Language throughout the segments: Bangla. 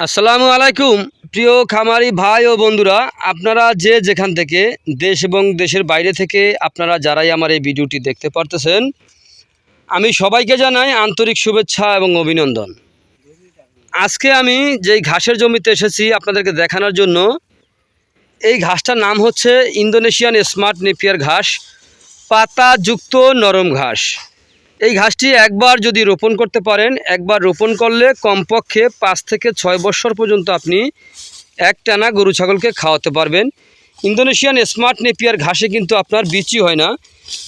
আসসালামু আলাইকুম। প্রিয় খামারি ভাই ও বন্ধুরা, আপনারা যে যেখান থেকে দেশ এবং দেশের বাইরে থেকে আপনারা যারাই আমার এই ভিডিওটি দেখতে পারতেছেন, আমি সবাইকে জানাই আন্তরিক শুভেচ্ছা এবং অভিনন্দন। আজকে আমি যেই ঘাসের জমিতে এসেছি আপনাদেরকে দেখানোর জন্য, এই ঘাসটার নাম হচ্ছে ইন্দোনেশিয়ান স্মার্ট নেপিয়ার ঘাস, পাতাযুক্ত নরম ঘাস। এই ঘাসটি একবার যদি রোপণ করতে পারেন, একবার রোপণ করলে কমপক্ষে পাঁচ থেকে ছয় বছর পর্যন্ত আপনি এক টানা গরু ছাগলকে খাওয়াতে পারবেন। ইন্দোনেশিয়ান স্মার্ট নেপিয়ার ঘাসে কিন্তু আপনার বিচি হয় না।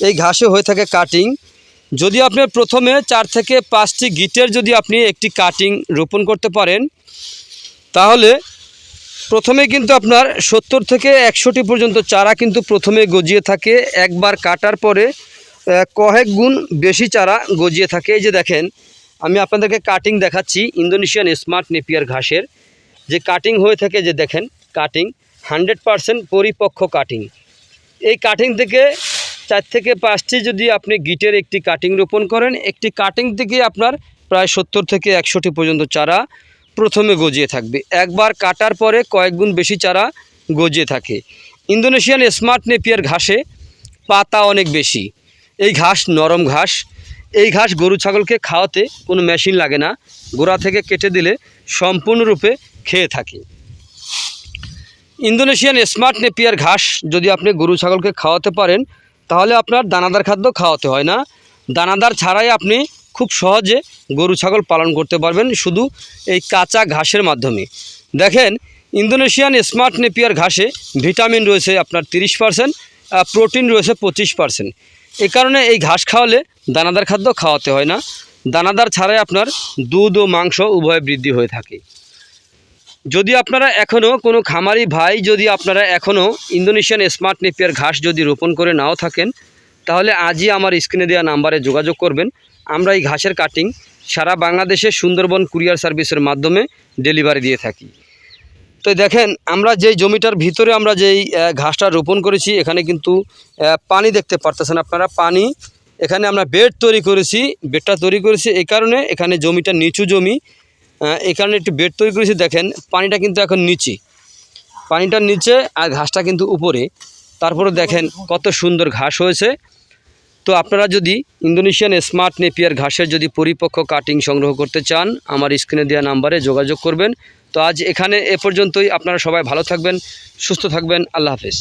এই ঘাসে হয়ে থাকে কাটিং। যদি আপনি প্রথমে চার থেকে পাঁচটি গিটের যদি আপনি একটি কাটিং রোপণ করতে পারেন, তাহলে প্রথমে কিন্তু আপনার সত্তর থেকে একশোটি পর্যন্ত চারা কিন্তু প্রথমে গজিয়ে থাকে। একবার কাটার পরে কয়েক গুণ বেশি চারা গজিয়ে থাকে। এই যে দেখেন, আমি আপনাদেরকে কাটিং দেখাচ্ছি ইন্দোনেশিয়ান স্মার্ট নেপিয়ার ঘাসের। যে কাটিং হয়ে থাকে, যে দেখেন কাটিং হান্ড্রেড পারসেন্ট পরিপক্ক কাটিং এই কাটিং থেকে চার থেকে পাঁচটি যদি আপনি গিটের একটি কাটিং রোপণ করেন, একটি কাটিং থেকে আপনার প্রায় সত্তর থেকে একশোটি পর্যন্ত চারা প্রথমে গজিয়ে থাকবে। একবার কাটার পরে কয়েক গুণ বেশি চারা গজিয়ে থাকে। ইন্দোনেশিয়ান স্মার্ট নেপিয়ার ঘাসে পাতা অনেক বেশি। এই ঘাস, নরম ঘাস, এই ঘাস গরু ছাগলকে খাওয়াতে কোনো মেশিন লাগে না। গোড়া থেকে কেটে দিলে সম্পূর্ণরূপে খেয়ে থাকে। ইন্দোনেশিয়ান স্মার্ট নেপিয়ার ঘাস যদি আপনি গরু ছাগলকে খাওয়াতে পারেন, তাহলে আপনার দানাদার খাদ্য খাওয়াতে হয় না। দানাদার ছাড়াই আপনি খুব সহজে গরু ছাগল পালন করতে পারবেন শুধু এই কাঁচা ঘাসের মাধ্যমে। দেখেন, ইন্দোনেশিয়ান স্মার্ট নেপিয়ার ঘাসে ভিটামিন রয়েছে আপনার তিরিশ পার্সেন্ট প্রোটিন রয়েছে পঁচিশ পার্সেন্ট। এই কারণে এই ঘাস খাওয়ালে দানাদার খাদ্য খাওয়াতে হয় না। দানাদার ছাড়াই আপনার দুধ ও মাংস উভয় বৃদ্ধি হয়ে থাকে। যদি আপনারা এখনও কোনো খামারি ভাই যদি আপনারা এখনও ইন্দোনেশিয়ান স্মার্ট নেপিয়ার ঘাস যদি রোপণ করে নাও থাকেন, তাহলে আজই আমার স্ক্রিনে দেওয়া নাম্বারে যোগাযোগ করবেন। আমরা এই ঘাসের কাটিং সারা বাংলাদেশে সুন্দরবন কুরিয়ার সার্ভিসের মাধ্যমে ডেলিভারি দিয়ে থাকি। তো দেখেন, আমরা যেই জমিটার ভিতরে আমরা যেই ঘাসটা রোপণ করেছি, এখানে কিন্তু পানি দেখতে পারতেছেন আপনারা, পানি। এখানে আমরা বেড তৈরি করেছি, বেডটা তৈরি করেছি এই কারণে এখানে জমিটা নিচু জমি। এই কারণে একটু বেড তৈরি করেছি, দেখেন, পানিটা কিন্তু এখন নিচে। পানিটার নিচে আর ঘাসটা কিন্তু উপরে। তারপরে দেখেন কত সুন্দর ঘাস হয়েছে। তো আপনারা যদি ইন্দোনেশিয়ান স্মার্ট নেপিয়ার ঘাসের যদি পরিপক্ক কাটিং সংগ্রহ করতে চান, আমার স্ক্রিনে দেওয়া নাম্বারে যোগাযোগ করবেন। তো আজ এখানে এ পর্যন্তই। আপনারা সবাই ভালো থাকবেন, সুস্থ থাকবেন। আল্লাহ হাফেজ।